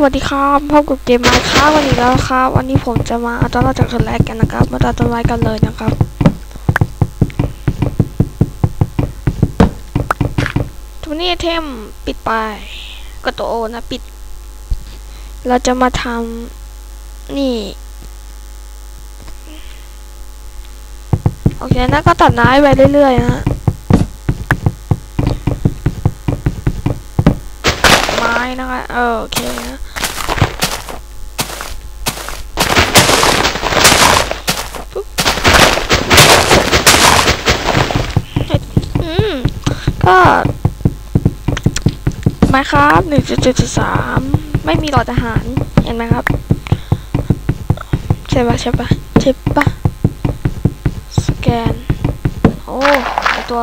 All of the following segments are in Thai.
สวัสดีครับพบกับเกมมาครับวันนี้แล้วครับ วันนี้ผมจะมาเอาตัวรอดจากคนแรกกันนะครับ มาตัดต้นไม้กันเลยนะครับ ทุกนี้เทมปิดไปกดตัวโอนะปิด เราจะมาทำนี่ โอเคนะก็ตัดไม้ไปเรื่อยๆนะฮะไม้นะคะเออโอเคนะ อืม ก็มาครับหนึ่งจุดจุดสามไม่มีหลอดอาหารเห็นไหมครับ ใช่ปะใช่ปะใช่ปะสแกน โอ้ไอตัว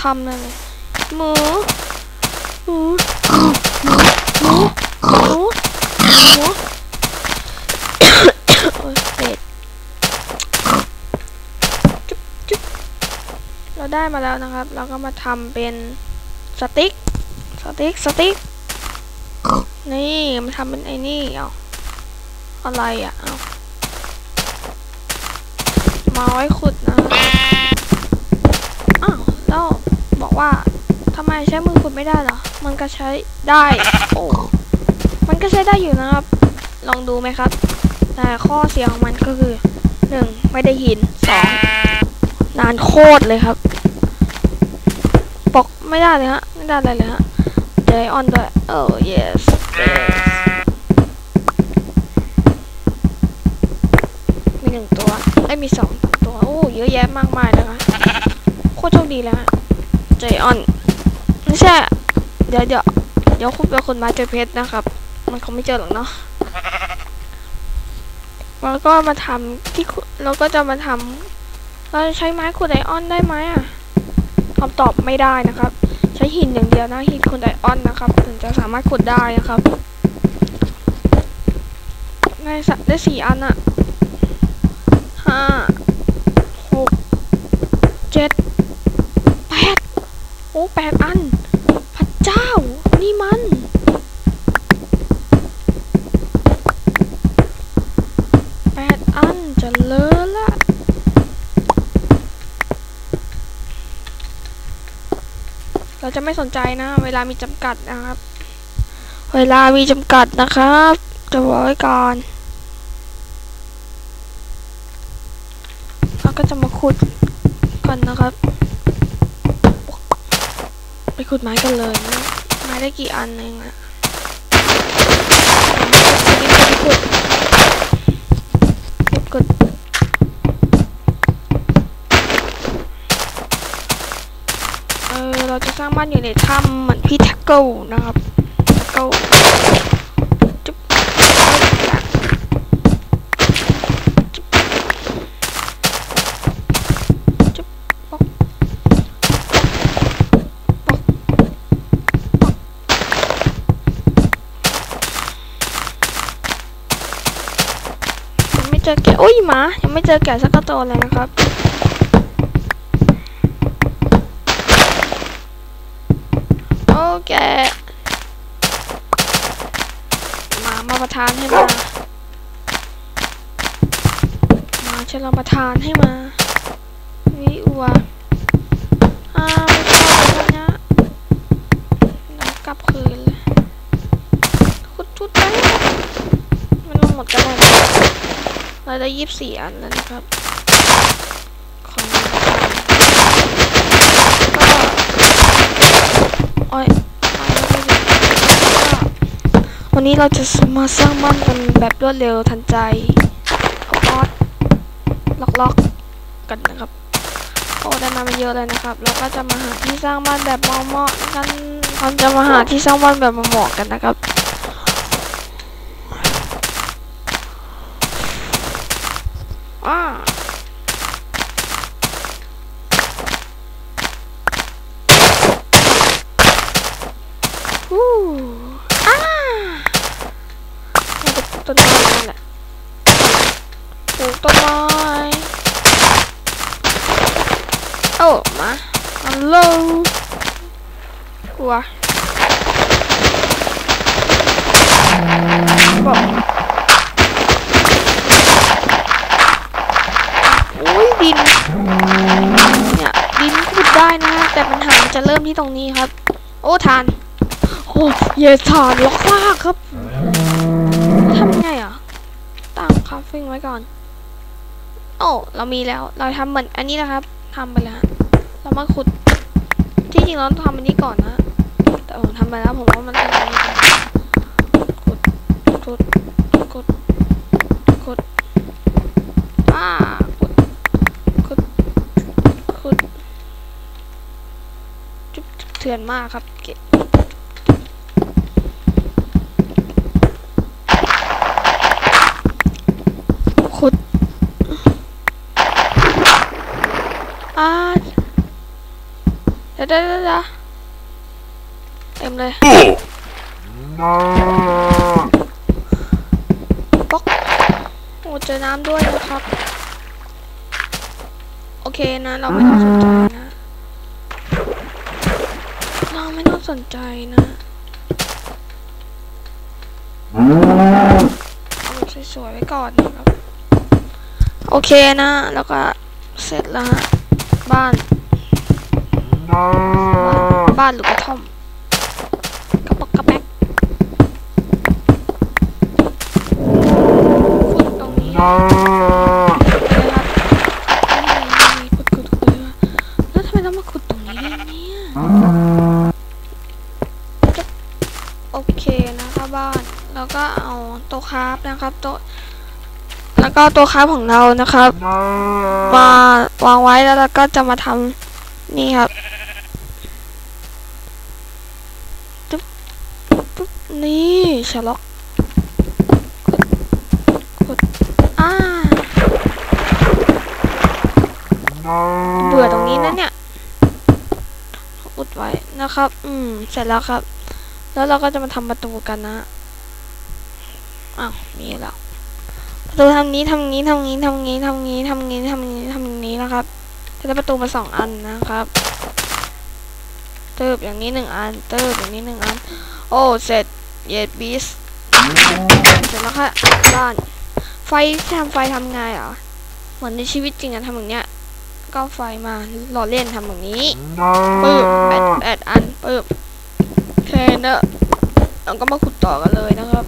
ทำเลยหมูหมูหมูหมูหมูหมูโอ้ยเป็ด เรา ได้มาแล้วนะครับ เราก็มาทำเป็นสติ๊กสติ๊กสติ๊กนี่มาทำเป็นไอ้นี่เอาอะไรอะเอามาไว้ขุดนะอ้าวแล้วบอกว่าทำไมใช้มือขุดไม่ได้เหรอ มันก็ใช้ได้โอ้มันก็ใช้ได้อยู่นะครับ ลองดูไหมครับ แต่ข้อเสียของมันก็คือหนึ่งไม่ได้หินสองนานโคตรเลยครับ ปกไม่ได้เลยฮะ ไม่ได้อะไรเลยฮะเจออนด้วยโอ้ yes yes มีหนึ่งตัวไอ้มีสองตัว โอ้ เยอะแยะมากมายเลยนะโคตรโชคดีเลยฮะเจออนไม่ใช่ เดี๋ยวเดี๋ยวเดี๋ยวคุณเป็นคนมาเจอเพชรนะครับ มันคงไม่เจอหรอกเนาะแล้วก็มาทำที่ขุดเราก็จะมาทำเราจะใช้ไม้ขุดไอออนได้ไหมอะ คำตอบไม่ได้นะครับ ใช้หินอย่างเดียวนะหินขุดไดออนนะครับ ถึงจะสามารถขุดได้นะครับได้สได้สี่อันอะห้าหกเจ็ดแปดโอ้แปดอันพระเจ้า นี่มันแปดอันจะเลอะละ เราจะไม่สนใจนะ เวลามีจำกัดนะครับ เวลามีจำกัดนะครับ จะบอกไว้ก่อนเราก็จะมาขุดก่อนนะครับ ไปขุดไม้กันเลยนะไม้ได้กี่อันเองอะขุดเก็บกด เราจะสร้างบ้านอยู่ในถ้ำเหมือนพี่แท็กเกิลนะครับแท็กเกิลจุ๊บจุ๊บป๊อกป๊อกยังไม่เจอแกะโอ้ยหมายังไม่เจอแกะสักตัวเลยนะครับ โอเคมามาประทานให้มา มาฉันเราประทานให้มา วิอัวอ้าวไม่ชอบเลยนะเรากลับคืนเลยขุดชุดไปมันลงหมดกันเลยเราได้ยี่สิบสี่อันแล้วนะครับ ของก็โอ้ย วันนี้เราจะมาสร้างบ้านกันแบบรวดเร็วทันใจเอออสล็อกล็อกกันนะครับโอ้ได้มาเป็นเยอะเลยนะครับแล้วก็จะมาหาที่สร้างบ้านแบบเหมาะๆกันเราจะมาหาที่สร้างบ้านแบบเหมาะๆกันนะครับอ่าฮู้ ต้นไม้นั่แหละปลูกต้นไม้โอ้มาฮัลโหลกลัวบอกยดินเนี่ยดินขุดได้นะแต่ปัญหาจะเริ่มที่ตรงนี้ครับ โอ้ทานโอ้เยทานล็อกมากครับ ฟิงไว้ก่อน โอ้เรามีแล้ว เราทำเหมือนอันนี้นะครับทำไปแล้ว เรามาขุด ที่จริงเราต้องทำอันนี้ก่อนนะแต่ผมทำไปแล้วผมว่ามันทำอันนี้ขุดขุดขุดขุดอ่าขุดขุดขุดจุ๊บเถื่อนมากครับเก็บขุด อ่าเดี๋ยวเดี๋ยวเดี๋ยวเดี๋ยวเต็มเลยป๊อกโอ้เจอน้ำด้วยนะครับ โอเคนะเราไม่ต้องสนใจนะ เราไม่ต้องสนใจนะเอามันสวยๆไว้ก่อนนะครับ โอเคนะ แล้วก็เสร็จแล้วฮะบ้าน บ้านบ้านหรือกระท่อมกระปอกกระแป๊กขุดตรงนี้เลยครับนี่ขุดขุดขุดเลยว่ะแล้วทำไมต้องมาขุดตรงนี้ด้วยเนี่ยจะโอเคนะคะบ้านแล้วก็เอาโต๊ะคราฟนะครับโต๊ะแล้วก็โต๊ะคราฟของเรานะครับ มาวางไว้แล้วเราก็จะมาทำนี่ครับ นี่ชล็อกกดกดอ่าเบื่อตรงนี้นะเนี่ยอุดไว้นะครับ อืม เสร็จแล้วครับ แล้วเราก็จะมาทำประตูกันนะอ้าวมีแล้วประตูทำนี้ทำนี้ทำนี้ทำนี้ทำนี้ทำนี้ทำนี้ทำนี้นะครับจะได้ประตูมาสองอันนะครับเติบอย่างนี้หนึ่งอันเติบอย่างนี้หนึ่งอัน โอ้ เสร็จ เย็ดบีสเสร็จแล้วค่ะบ้านไฟทำไฟทำไงอะเหมือนในชีวิตจริงอะทำอย่างเนี้ย ก็ไฟมาหล่อเล่นทำแบบนี้ปึ๊บแปดแปดอันปึ๊บโอเคเนอะเราก็มาขุดต่อกันเลยนะครับ